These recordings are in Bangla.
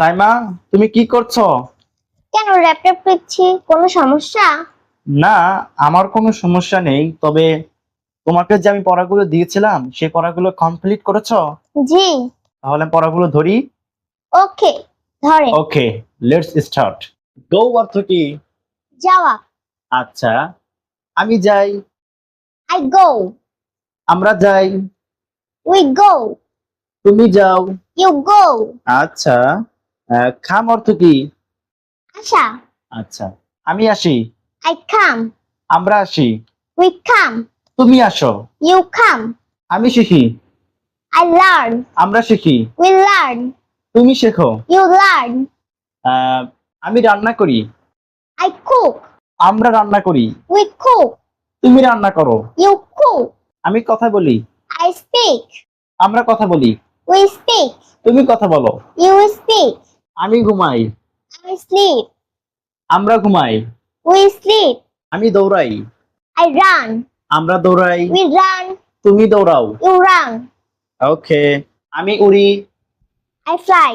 সাইমা তুমি কি করছ? কেন ল্যাপটপ টিপছি কোনো সমস্যা? না আমার কোনো সমস্যা নেই তবে তোমাকে যে আমি পড়াগুলো দিয়েছিলাম সেই পড়াগুলো কমপ্লিট করেছ? জি। তাহলে পড়াগুলো ধরি। ওকে ধরে। ওকে লেটস স্টার্ট গো অর্থ কি যাওয়া আচ্ছা আমি যাই। আই গো আমরা যাই। উই গো তুমি যাও। ইউ গো আচ্ছা। খাম অর্থ কি? আশা। আচ্ছা আমি আসি। আই কাম আমরা আসি। উই কাম তুমি আসো। ইউ কাম আমি শিখি। আই লার্ন আমরা শিখি। উই লার্ন তুমি শেখো। ইউ লার্ন আমি রান্না করি। আই কুক আমরা রান্না করি। উই কুক তুমি রান্না করো। ইউ কুক আমি কথা বলি। আই স্পিক আমরা কথা বলি। উই স্পিক তুমি কথা বলো। ইউ স্পিক আমি ঘুমাই। আই স্লিপ আমরা ঘুমাই। উই স্লিপ আমি দৌড়াই। আই রান আমরা দৌড়াই। উই রান তুমি দৌড়াও। ইউ রান ওকে আমি উড়ি। আই ফ্লাই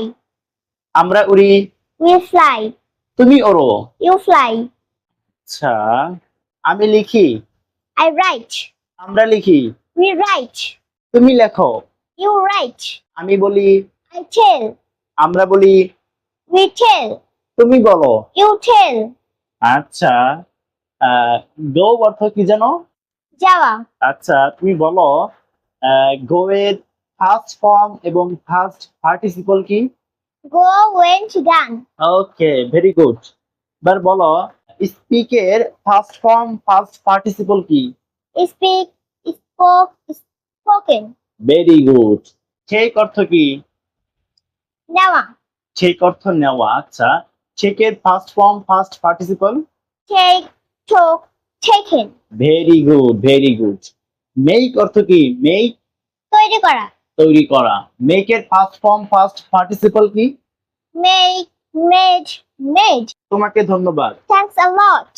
আমরা উড়ি। উই ফ্লাই তুমি ওড়ো। ইউ ফ্লাই আচ্ছা আমি লিখি। আই রাইট আমরা লিখি। উই রাইট তুমি লেখো। ইউ রাইট আমি বলি। I tell. আমরা বলি। Tell. তুমি বলো tell. আচ্ছা গো অর্থ কি জানো যাওয়া আচ্ছা তুমি বলো গো এর ফার্স্ট ফর্ম এবং ফার্স্ট পার্টিসিপল কি Go went done. Okay very good এবার বলো স্পিক এর ফার্স্ট ফর্ম ফার্স্ট পার্টিসিপল কি speak Spoke. Spoken. Very good take অর্থ কি নেওয়া টেক অর্থ নেওয়া আচ্ছা। চেকের first form first participle check Took. Checking very good very good make অর্থ কি? মেক তৈরি করা। তৈরি করা। মেক এর ফার্স্ট ফর্ম ফার্স্ট পার্টিসিপল কি? মেক মেড মেড তোমাকে ধন্যবাদ। Thanks a lot.